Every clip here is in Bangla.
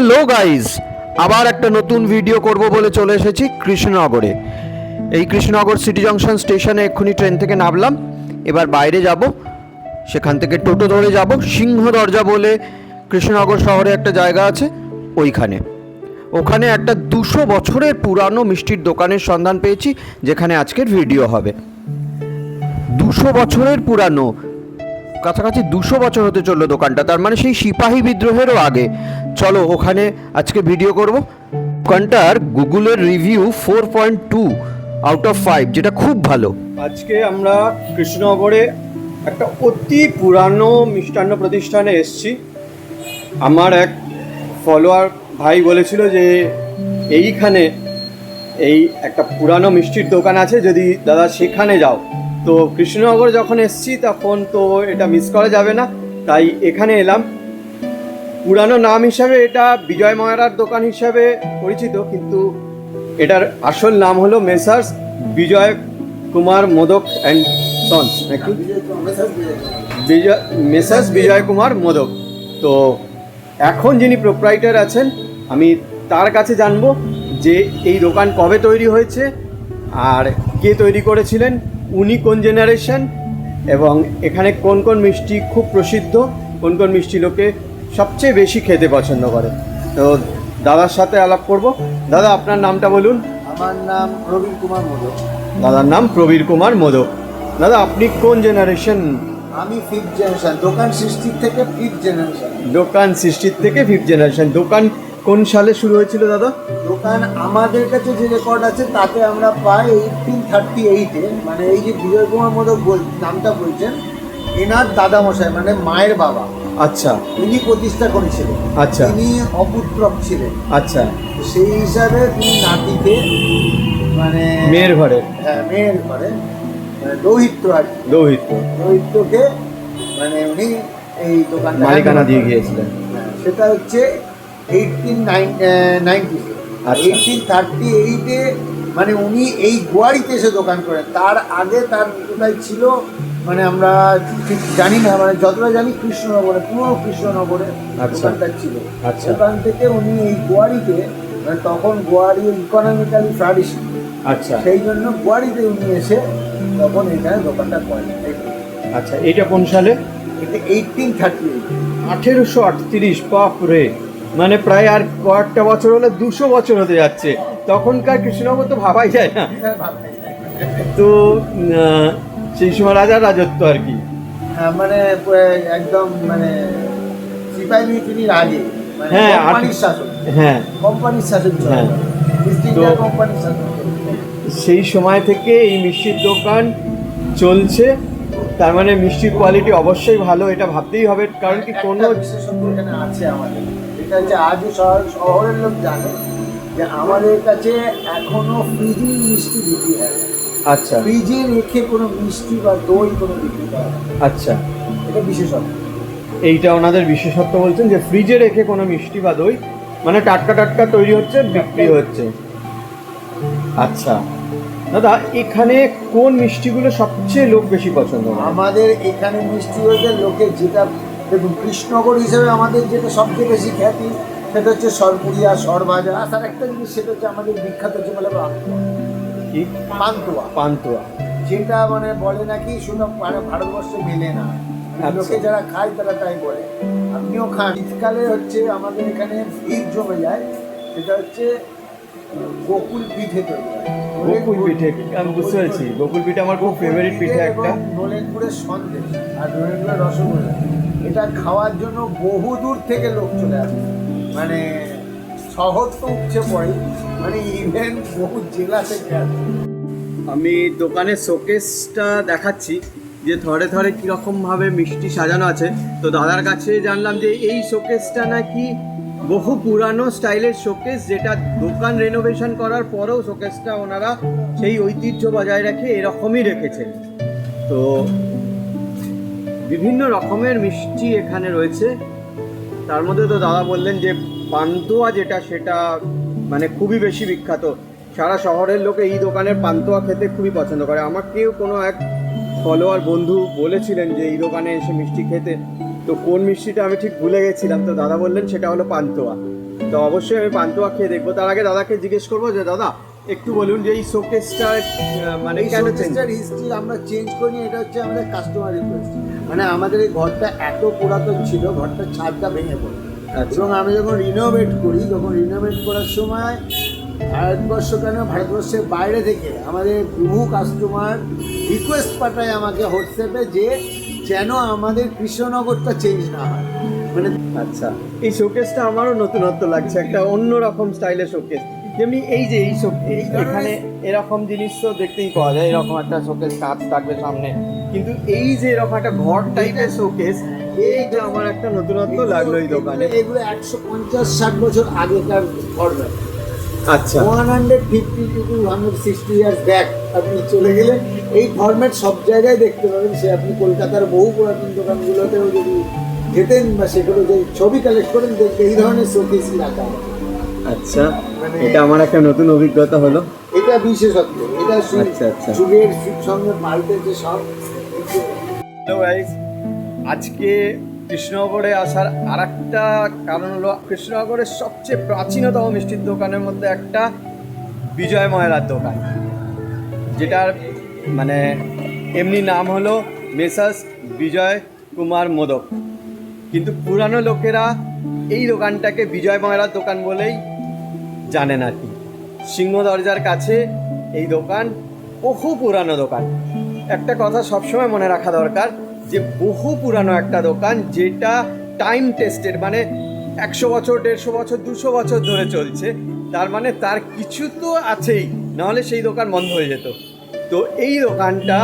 হ্যালো গাইস, আবার একটা নতুন ভিডিও করব বলে চলে এসেছি কৃষ্ণনগরে। এই কৃষ্ণনগর সিটি জংশন স্টেশনে এক্ষুনি ট্রেন থেকে নামলাম। এবার বাইরে যাব, সেখান থেকে টোটো ধরে যাব, সিংহ দরজা বলে কৃষ্ণনগর শহরে একটা জায়গা আছে, ওইখানে। ওখানে একটা দুশো বছরের পুরানো মিষ্টির দোকানের সন্ধান পেয়েছি, যেখানে আজকের ভিডিও হবে। দুশো বছরের পুরানো, কাছাকাছি দুশো বছর হতে চলল দোকানটা, তার মানে সেই সিপাহী বিদ্রোহেরও আগে। চলো ওখানে আজকে ভিডিও করব। দোকানটার গুগলের review four point two out of five যেটা খুব ভালো। আজকে আমরা কৃষ্ণনগরে একটা অতি পুরানো মিষ্টান্ন প্রতিষ্ঠানে এসেছি। আমার এক ফলোয়ার ভাই বলেছিল যে এইখানে এই একটা পুরানো মিষ্টির দোকান আছে, যদি দাদা সেখানে যাও। তো কৃষ্ণনগর যখন এসেছি, তখন তো এটা মিস করা যাবে না। তাই এখানে এলাম। পুরানো নাম হিসাবে এটা বিজয় ময়রার দোকান হিসাবে পরিচিত, কিন্তু এটার আসল নাম হলো messrs Bijay Kumar Modak and sons, নাকি? বিজয়, মেসার্স বিজয় কুমার মোদক। তো এখন যিনি প্রোপ্রাইটার আছেন, আমি তার কাছে জানব যে এই দোকান কবে তৈরি হয়েছে আর কে তৈরি করেছিলেন, উনি কোন জেনারেশন এবং এখানে কোন কোন মিষ্টি খুব প্রসিদ্ধ, কোন কোন মিষ্টি লোকে সবচেয়ে বেশি খেতে পছন্দ করে। তো দাদার সাথে আলাপ করব। দাদা আপনার নামটা বলুন। আমার নাম প্রবীণ কুমার মোদক। দাদার নাম প্রবীর কুমার মোদক। দাদা আপনি কোন জেনারেশন আমি ফিফথ জেনারেশন দোকান সৃষ্টির থেকে ফিফথ জেনারেশন দোকান সৃষ্টির থেকে ফিফথ জেনারেশন দোকান কোন সালে শুরু হয়েছিল দাদা? দোকান আমাদের কাছে যে রেকর্ড আছে তাতে আমরা পাই এইটিন থার্টি এইটে মানে এই যে বিজয় কুমার মোদক বল নামটা বলছেন এনার দাদামশাই মানে মায়ের বাবা। আচ্ছা। তিনি প্রতিষ্ঠা করেছিলেন। আচ্ছা। তিনি অপুত্রক ছিলেন। আচ্ছা। সেই হিসাবে তিনি নাতিকে মানে মেয়ের ঘরে। হ্যাঁ মেয়ের ঘরে মানে দৌহিত্র আর। দৌহিত্র। দৌহিত্রকে মানে উনি এই দোকানটা মালিকানা দিয়ে গিয়েছিলেন। হ্যাঁ, সেটা হচ্ছে এইটিন নাইনটি আচ্ছা। এইটিন থার্টি এইটে মানে উনি এই গোয়ারিতে এসে দোকান করেন। তার আগে তার কোথায় ছিল মানে আমরা ঠিক জানি না মানে যতটা জানি কৃষ্ণনগরে পুরো কৃষ্ণনগরে আচ্ছা। দোকানটা ছিল। আচ্ছা। ওখান থেকে উনি এই গোয়ারিতে মানে তখন গোয়ারি ইকোনমিক্যালি ফ্লারিশ আচ্ছা। সেই জন্য গোয়ারিতে উনি এসে তখন এখানে দোকানটা করেন। আচ্ছা এটা কোন সালে? এটা এইটিন থার্টি আঠেরোশো আটত্রিশ বাপ রে। মানে প্রায় আর কয়েকটা বছর হলে দুশো বছর হতে যাচ্ছে। তখনকার কৃষ্ণনগর তো ভাবাই যায় না। তো আহ, সেই সময় রাজার রাজত্ব আর কি। হ্যাঁ মানে একদম মানে সিপাহি আগে মানে হ্যাঁ, কোম্পানির শাসন। হ্যাঁ। কোম্পানির শাসন হ্যাঁ। কোম্পানির শাসন সেই সময় থেকে এই মিষ্টির দোকান চলছে। তার মানে মিষ্টির কোয়ালিটি অবশ্যই ভালো এটা ভাবতেই হবে। কারণ কি কোনো এখানে আছে আমাদের। এটা হচ্ছে আজও শহর শহরের লোক জানে যে আমাদের কাছে এখনও ফ্রিজিং মিষ্টি বিক্রি হয় আচ্ছা। ফ্রিজে রেখে কোনো মিষ্টি বা দই কোনো বিক্রি করা আচ্ছা। এটা বিশেষত্ব। এইটা ওনাদের বিশেষত্ব বলছেন যে ফ্রিজে রেখে কোনো মিষ্টি বা দই মানে টাটকা টাটকা তৈরি হচ্ছে বিক্রি হচ্ছে। আচ্ছা। দাদা এখানে কোন মিষ্টিগুলো সবচেয়ে লোক বেশি পছন্দ আমাদের এখানে মিষ্টি হয়েছে লোকে যেটা দেখুন কৃষ্ণনগর হিসেবে আমাদের যেটা সবচেয়ে বেশি খ্যাতি সেটা হচ্ছে সরপুরিয়া সরভাজা আর একটা জিনিস সেটা হচ্ছে আমাদের বিখ্যাত হচ্ছে বলে কি? পান্তুয়া। পান্তুয়া। যেটা মানে বলে নাকি শুধু মানে ভারতবর্ষে মেলে না। আচ্ছা। লোকে যারা খায় তারা তাই বলে। আপনিও খান। শীতকালে হচ্ছে আমাদের এখানে ভিড় জমে যায়। সেটা হচ্ছে গোকুল পিঠে তৈরি গোকুল পিঠে আমি বুঝতে পেরেছি। গোকুল পিঠে আমার খুব ফেভারিট পিঠে একটা এবং নলেনপুরের সন্দেশ আর নলেনপুরের রসগোল্লা। এটা খাওয়ার জন্য বহু দূর থেকে লোক চলে আসে। মানে শহর তো উঠছে পড়ে। মানে ইভেন বহু জেলা থেকে আমি দোকানের শোকেসটা দেখাচ্ছি, যে থরে থরে কীরকমভাবে মিষ্টি সাজানো আছে। তো দাদার কাছে জানলাম যে এই শোকেসটা নাকি বহু পুরানো স্টাইলের শোকেস, যেটা দোকান রেনোভেশন করার পরেও শোকেসটা ওনারা সেই ঐতিহ্য বজায় রেখে এরকমই রেখেছেন। তো বিভিন্ন রকমের মিষ্টি এখানে রয়েছে। তার মধ্যে তো দাদা বললেন যে পান্তুয়া যেটা সেটা মানে খুবই বেশি বিখ্যাত। সারা শহরের লোকে এই দোকানের পান্তুয়া খেতে খুবই পছন্দ করে। আমাকেও কোনো এক ফলোয়ার বন্ধু বলেছিলেন যে এই দোকানে এসে মিষ্টি খেতে। তো কোন মিষ্টিটা আমি ঠিক ভুলে গেছিলাম। তো দাদা বললেন সেটা হলো পান্তুয়া। তো অবশ্যই আমি পান্তুয়া খেয়ে দেখব। তার আগে দাদাকে জিজ্ঞেস করব যে দাদা একটু বলুন যে এই শোকেসটা মানে কেন হিস্ট্রি আমরা চেঞ্জ করিনি এটা হচ্ছে আমাদের কাস্টমার রিকোয়েস্ট মানে আমাদের এই ঘরটা এত পুরাতন ছিল ঘরটার ছাদটা ভেঙে পড়ে। এবং আমি যখন রিনোভেট করি তখন রিনোভেট করার সময় ভারতবর্ষ কেন ভারতবর্ষের বাইরে থেকে আমাদের বহু কাস্টমার রিকোয়েস্ট পাঠায় আমাকে হোয়াটসঅ্যাপে যে যেন আমাদের কৃষ্ণনগরটা চেঞ্জ না হয়। মানে আচ্ছা। এই শোকেসটা আমারও নতুনত্ব লাগছে একটা অন্যরকম স্টাইলের শোকেস যেমনি এই যে এই শো- এই এখানে এরকম জিনিস তো দেখতেই পাওয়া যায় এরকম একটা শোকেস কাঁচ থাকবে সামনে। কিন্তু এই যে এরকম একটা ঘর টাইপের শোকেস এইটা আমার একটা নতুনত্ব লাগল এই দোকানে। এগুলো একশো পঞ্চাশ ষাট বছর আগেকার ফর্ম্যাট আচ্ছা। One hundred fifty two two hundred sixty years back আপনি চলে গেলে এই ফরম্যাট সব জায়গায় দেখতে পাবেন। সে আপনি কলকাতার বহু পুরাতন দোকানগুলোতেও যদি যেতেন বা সেগুলো যে ছবি কালেক্ট করেন দেখবে এই ধরনের শোকেসই রাখা আচ্ছা মানে- এটা আমার একটা নতুন অভিজ্ঞতা হলো। এটা বিশেষত্ব। এটা আচ্ছা, আচ্ছা। যুগের সঙ্গে পাল্টেছে সব হ্যালো গাইস আজকে কৃষ্ণনগরে আসার আর একটা কারণ হলো, কৃষ্ণনগরের সবচেয়ে প্রাচীনতম মিষ্টির দোকানের মধ্যে একটা বিজয় ময়রার দোকান, যেটার মানে এমনি নাম হলো মেসাস বিজয় কুমার মোদক। কিন্তু পুরানো লোকেরা এই দোকানটাকে বিজয় ময়রার দোকান বলেই জানেন আর কি। সিংহ দরজার কাছে এই দোকান, বহু পুরানো দোকান। একটা কথা সবসময় মনে রাখা দরকার যে বহু পুরানো একটা দোকান যেটা টাইম টেস্টেড মানে একশো বছর, দেড়শো বছর, দুশো বছর ধরে চলছে। তার মানে তার কিছু তো আছেই, নাহলে সেই দোকান বন্ধ হয়ে যেত। তো এই দোকানটা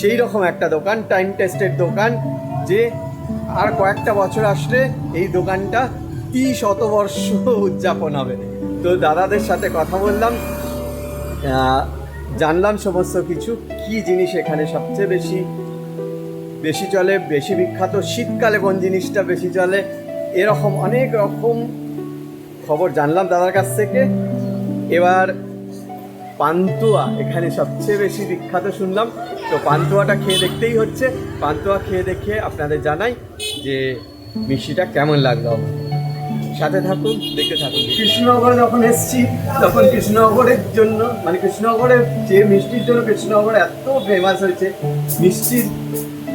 সেই রকম একটা দোকান টাইম টেস্টেড দোকান, যে আর কয়েকটা বছর আসলে এই দোকানটা তি শতবর্ষ উদযাপন হবে। তো দাদাদের সাথে কথা বললাম জানলাম সমস্ত কিছু, কি জিনিস এখানে সবচেয়ে বেশি বেশি চলে, বেশি বিখ্যাত। শীতকালে কোন জিনিসটা বেশি চলে? এরকম অনেক রকম খবর জানলাম দাদার কাছ থেকে। এবার পান্তুয়া, এখানে সবচেয়ে বেশি বিখ্যাত শুনলাম। তো পান্তুয়াটা খেয়ে দেখতেই হচ্ছে। পান্তুয়া খেয়ে দেখে আপনাদের জানাই যে মিষ্টিটা কেমন লাগল। সাথে থাকুন, দেখতে থাকুন। কৃষ্ণনগরে যখন এসেছি, তখন কৃষ্ণনগরের জন্য মানে কৃষ্ণনগরের যে মিষ্টির জন্য কৃষ্ণনগর এত ফেমাস হয়েছে, মিষ্টির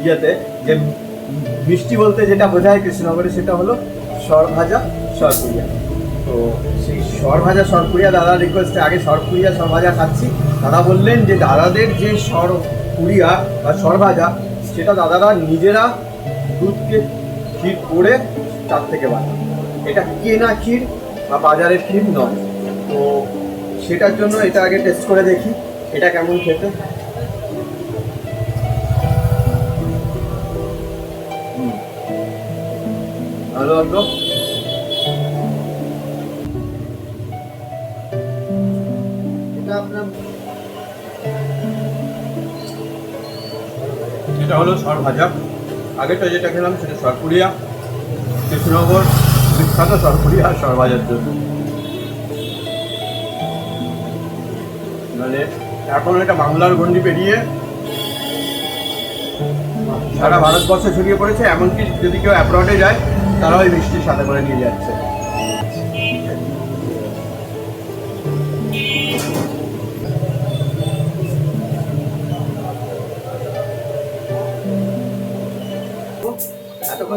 ইয়েতে, যে মিষ্টি বলতে যেটা বোঝায় কৃষ্ণনগরে, সেটা হলো সরভাজা সরপুরিয়া। তো সেই সরভাজা সরপুরিয়া দাদা রিকোয়েস্টে আগে সরপুরিয়া সরভাজা খাচ্ছি। দাদা বললেন যে দাদাদের যে সরপুরিয়া বা সরভাজা, সেটা দাদারা নিজেরা দুধকে ক্ষীর করে তার থেকে বানায়। এটা কেনা ক্ষীর বা বাজারের ক্ষীর নয়। তো সেটার জন্য এটা আগে টেস্ট করে দেখি, এটা কেমন খেতে। ভালো লাগল এটা আপনার এটা হলো সর ভাজা। আগেরটা যেটা খেলাম সেটা সরপুরিয়া কৃষ্ণনগর বিখ্যাত সরপুরিয়া আর সর ভাজার জন্য। মানে এখন এটা বাংলার গন্ডি পেরিয়ে সারা ভারতবর্ষে ছড়িয়ে পড়েছে এমনকি যদি কেউ অ্যাব্রডে যায় তারা ওই মিষ্টির সাথে করে নিয়ে যাচ্ছে।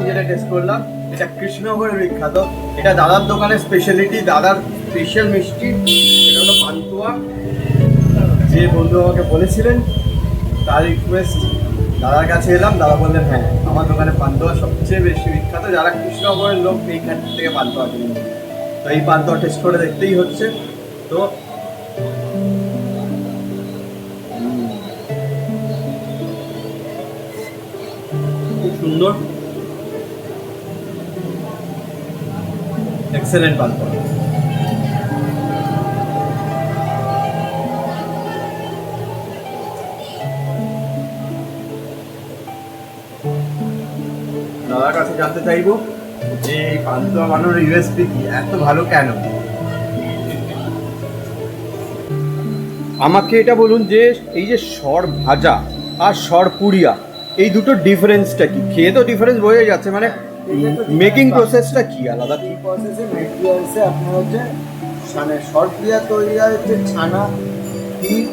যেটা টেস্ট করলাম, এটা কৃষ্ণনগরের বিখ্যাত। এটা দাদার দোকানের স্পেশালিটি দাদার স্পেশাল মিষ্টি। এটা হলো পান্তুয়া। যে বন্ধু আমাকে বলেছিলেন, তার রিকোয়েস্ট দাদার কাছে এলাম, দাদা বললেন হ্যাঁ আমার দোকানে পান্তুয়া সবচেয়ে বেশি বিখ্যাত, যারা কৃষ্ণনগরের লোক, এইখান থেকে পান্তুয়া কিনে তো এই পান্তুয়া টেস্ট করে দেখতেই হচ্ছে। তো খুব সুন্দর এক্সেলেন্ট পান্তুয়া জানতে চাইব যে পান্তুয়া বানানোর ইউএসপি কি? এত ভালো কেন? আমাকে এটা বলুন যে এই যে সর ভাজা আর সর পুরিয়া এই দুটো ডিফারেন্সটা কি? খেয়ে তো ডিফারেন্স বোঝা যাচ্ছে মানে মেকিং প্রসেসটা কি? আলাদা এই প্রসেসে মেটেরিয়ালসে আপনার হচ্ছে মানে সরক্রিয়া তৈরি হয় হচ্ছে ছানা ক্ষীর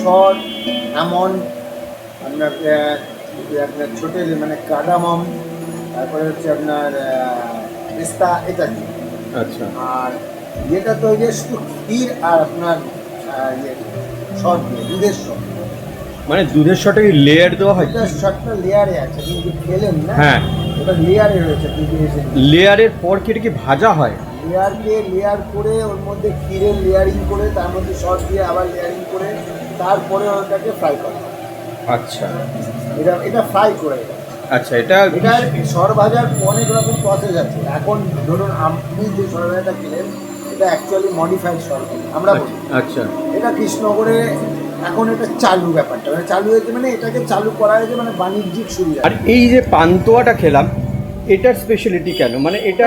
সর এমন আপনার আপনার ছোট মানে কাডামম তারপরে হচ্ছে আপনার পেস্তা এটা দিয়ে। আচ্ছা। আর যেটা তৈরি হয় শুধু ক্ষীর আর আপনার ইয়ে সর দিয়ে দুধের সর মানে দুধের সাথে লেয়ার দেওয়া হয়? এটা সরটা লেয়ারে আছে কিন্তু খেলেন না। হ্যাঁ। ওটা লেয়ারে রয়েছে লেয়ারের পর কি এটা কি ভাজা হয়? লেয়ারকে লেয়ার করে ওর মধ্যে ক্ষীরের লেয়ারিং করে তার মধ্যে সস দিয়ে আবার লেয়ারিং করে তারপরে ওটাকে ফ্রাই করা। আচ্ছা। এটা এটা ফ্রাই করে। আচ্ছা এটা এটা সর ভাজার অনেক রকম প্রসেস আছে। এখন ধরুন আপনি যে সরবাজারটা কিনেন খেলেন এটা অ্যাকচুয়ালি মডিফাইড সর আমরা বলি। আচ্ছা। এটা কৃষ্ণনগরে এখন এটা চালু ব্যাপারটা। মানে চালু হয়েছে মানে এটাকে চালু করা হয়েছে মানে বাণিজ্যিক সুবিধা। আর এই যে পান্তুয়াটা খেলাম এটার স্পেশালিটি কেন? মানে এটা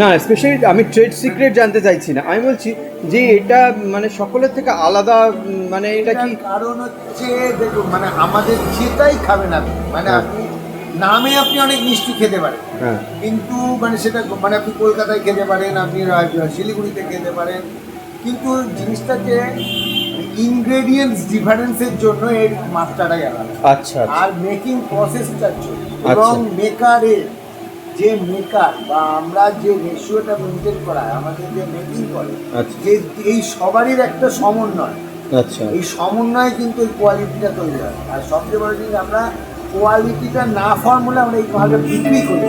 না। স্পেশালি আমি ট্রেড সিক্রেট জানতে চাইছি না। আমি বলছি যে এটা মানে সকলের থেকে আলাদা মানে এটা কি কারণ হচ্ছে দেখুন মানে আমাদের যেটাই খাবেন আপনি মানে হ্যাঁ। আপনি নামে আপনি অনেক মিষ্টি খেতে পারেন। হ্যাঁ। কিন্তু মানে সেটা মানে আপনি কলকাতায় খেতে পারেন আপনি শিলিগুড়িতে খেতে পারেন। কিন্তু জিনিসটাকে ইনগ্রেডিয়েন্টস ডিফারেন্সের জন্য এর মাত্রাটাই আলাদা। আচ্ছা আচ্ছা। আর মেকিং প্রসেসটার জন্য। আচ্ছা। এবং মেকারের যে মেকার বা আমরা যে রেশিওটা মেনটেন করা আমাদের যে মেকিং করে আচ্ছা। যে এই সবারই একটা সমন্বয়। আচ্ছা। এই সমন্বয়ে কিন্তু এই কোয়ালিটিটা তৈরি হয়। আর সবচেয়ে বড় জিনিস আমরা কোয়ালিটিটা না ফর্মুলা আমরা এই ভাবে বিক্রি করি।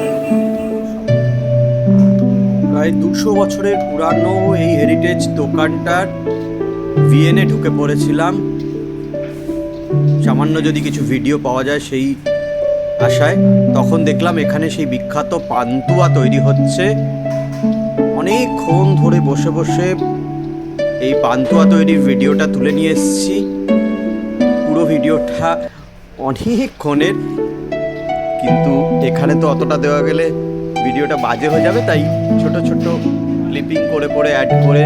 প্রায় দুশো বছরের পুরানো এই হেরিটেজ দোকানটার ভিএনএ ঢুকে পড়েছিলাম। সামান্য যদি কিছু ভিডিও পাওয়া যায় সেই আশায়, তখন দেখলাম এখানে সেই বিখ্যাত পান্তুয়া তৈরি হচ্ছে। অনেকক্ষণ ধরে বসে বসে এই পান্তুয়া তৈরির ভিডিওটা তুলে নিয়ে এসেছি। পুরো ভিডিওটা অনেকক্ষণের, কিন্তু এখানে তো অতটা দেওয়া গেলে ভিডিওটা বাজে হয়ে যাবে, তাই ছোট ছোট ক্লিপিং করে করে অ্যাড করে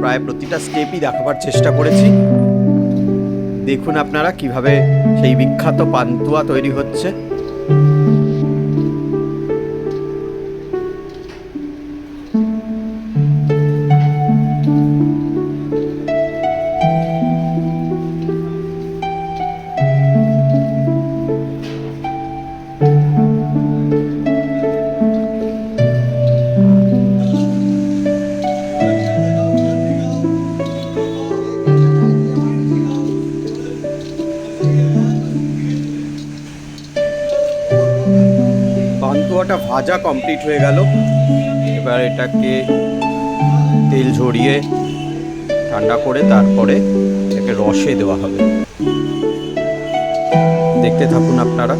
প্রায় প্রতিটা স্টেপই দেখাবার চেষ্টা করেছি। দেখুন আপনারা কীভাবে সেই বিখ্যাত পান্তুয়া তৈরি হচ্ছে। ভাজা কমপ্লিট হয়ে গেল। এবার এটাকে তেল ঝরিয়ে ঠান্ডা করে তারপরে এটাকে রসে দেওয়া হবে। দেখতে থাকুন আপনারা।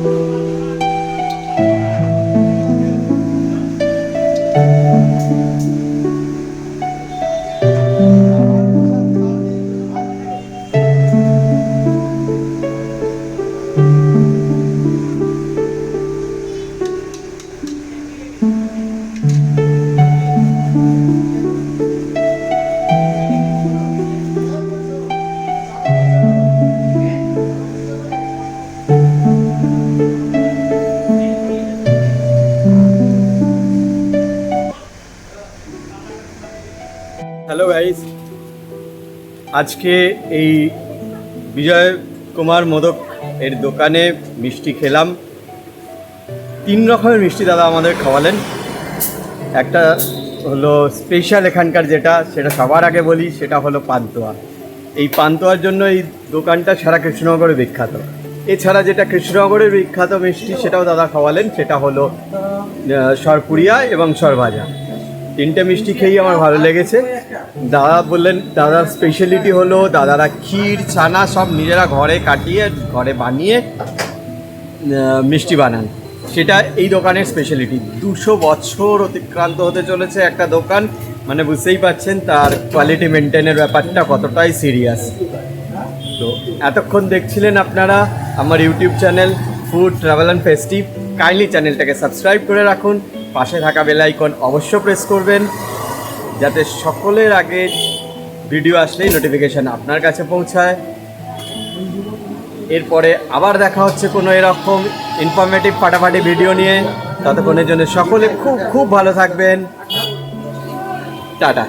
আজকে এই বিজয় কুমার মোদক এর দোকানে মিষ্টি খেলাম। তিন রকমের মিষ্টি দাদা আমাদের খাওয়ালেন। একটা হলো স্পেশাল এখানকার যেটা, সেটা সবার আগে বলি, সেটা হলো পান্তুয়া। এই পান্তুয়ার জন্য এই দোকানটা সারা কৃষ্ণনগরে বিখ্যাত। এছাড়া যেটা কৃষ্ণনগরের বিখ্যাত মিষ্টি সেটাও দাদা খাওয়ালেন, সেটা হলো সরপুরিয়া এবং সরভাজা। তিনটে মিষ্টি খেয়েই আমার ভালো লেগেছে। দাদা বললেন, দাদার স্পেশালিটি হলো দাদারা ক্ষীর, ছানা সব নিজেরা ঘরে কাটিয়ে, ঘরে বানিয়ে মিষ্টি বানান। সেটা এই দোকানের স্পেশালিটি দুশো বছর অতিক্রান্ত হতে চলেছে একটা দোকান। মানে বুঝতেই পাচ্ছেন, তার কোয়ালিটি মেনটেনের ব্যাপারটা কতটাই সিরিয়াস তো এতক্ষণ দেখছিলেন আপনারা আমার YouTube channel food travel and festive kindly চ্যানেলটাকে সাবস্ক্রাইব করে রাখুন। পাশে থাকা বেল আইকন অবশ্য প্রেস করবেন। যাতে সকলের আগে ভিডিও আসলেই নোটিফিকেশান আপনার কাছে পৌঁছায়। এরপরে আবার দেখা হচ্ছে কোনো এরকম ইনফরমেটিভ ফাটাফাটি ভিডিও নিয়ে। ততক্ষণের জন্য সকলে খুব খুব ভালো থাকবেন। টাটা।